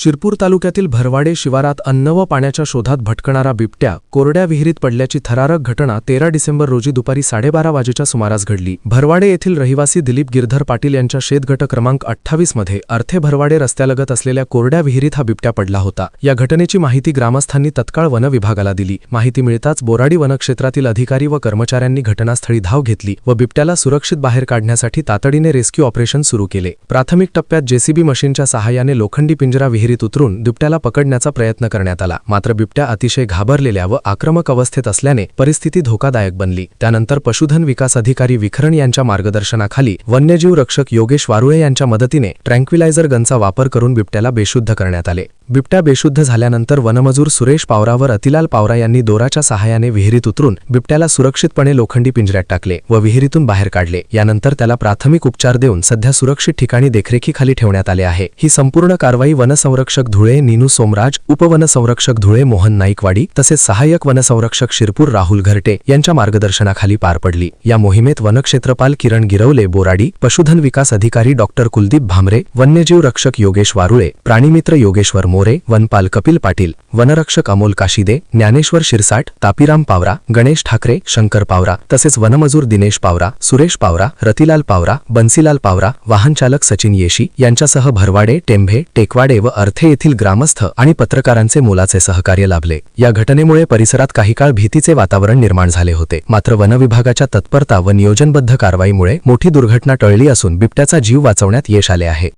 शिरपूर तालुक्यातील भरवाडे शिवारात अन्न व पाण्याच्या शोधात भटकणारा बिबट्या कोरड्या विहिरीत पडल्याची थरारक घटना तेरा डिसेंबर रोजी दुपारी साडेबारा वाजेच्या सुमारास घडली. भरवाडे येथील रहिवासी दिलीप गिरधर पाटील यांच्या शेतगट क्रमांक अठ्ठावीसमध्ये अर्थे भरवाडे रस्त्यालगत असलेल्या कोरड्या विहिरीत हा बिबट्या पडला होता. या घटनेची माहिती ग्रामस्थांनी तत्काळ वन विभागाला दिली. माहिती मिळताच बोराडी वनक्षेत्रातील अधिकारी व कर्मचाऱ्यांनी घटनास्थळी धाव घेतली व बिबट्याला सुरक्षित बाहेर काढण्यासाठी तातडीने रेस्क्यू ऑपरेशन सुरू केले. प्राथमिक टप्प्यात जेसीबी मशीनच्या सहाय्याने लोखंडी पिंजरा विहिरीत उतरून बिबट्याला पकडण्याचा प्रयत्न करण्यात आला. मात्र बिबट्या अतिशय घाबरलेल्या व आक्रमक अवस्थेत असल्याने परिस्थिती धोकादायक बनली. त्यानंतर पशुधन विकास अधिकारी विखरण यांच्या मार्गदर्शनाखाली वन्यजीव रक्षक योगेश वारुळे यांच्या मदतीने ट्रँक्विलायझर गनचा वापर करून बिबट्याला बेशुद्ध करण्यात आले. बिबट्या बेशुद्ध झाल्यानंतर वनमजूर सुरेश पावरावर अतिलाल पावरा यांनी दोराच्या सहाय्याने विहिरीत उतरून बिबट्याला सुरक्षितपणे लोखंडी पिंजऱ्यात टाकले व विहिरीतून बाहेर काढले. यानंतर त्याला प्राथमिक उपचार देऊन सध्या सुरक्षित ठिकाणी देखरेखीखाली ठेवण्यात आले आहे. ही संपूर्ण कारवाई वनसंरक्षक धुळे नीनू सोमराज उपवनसंरक्षक धुळे मोहन नाईकवाडी तसेच सहाय्यक वनसंरक्षक शिरपूर राहुल घरटे यांच्या मार्गदर्शनाखाली पार पडली. या मोहिमेत वनक्षेत्रपाल किरण गिरवले बोराडी पशुधन विकास अधिकारी डॉक्टर कुलदीप भामरे वन्यजीव रक्षक योगेश वारुळे प्राणीमित्र योगेश्वर मोरे वनपाल कपिल पाटील वनरक्षक अमोल काशिदे ज्ञानेश्वर शिरसाट तापीराम पावरा गणेश ठाकरे शंकर पावरा तसेच वनमजूर दिनेश पावरा सुरेश पावरा रतिलाल पावरा बन्सीलाल पावरा वाहनचालक सचिन येशी यांच्यासह भरवाडे टेंभे टेकवाडे व अर्थे येथील ग्रामस्थ आणि पत्रकारांचे मोलाचे सहकार्य लाभले. या घटनेमुळे परिसरात काही काळ भीतीचे वातावरण निर्माण झाले होते. मात्र वनविभागाच्या तत्परता व नियोजनबद्ध कारवाईमुळे मोठी दुर्घटना टळली असून बिबट्याचा जीव वाचवण्यात यश आले आहे.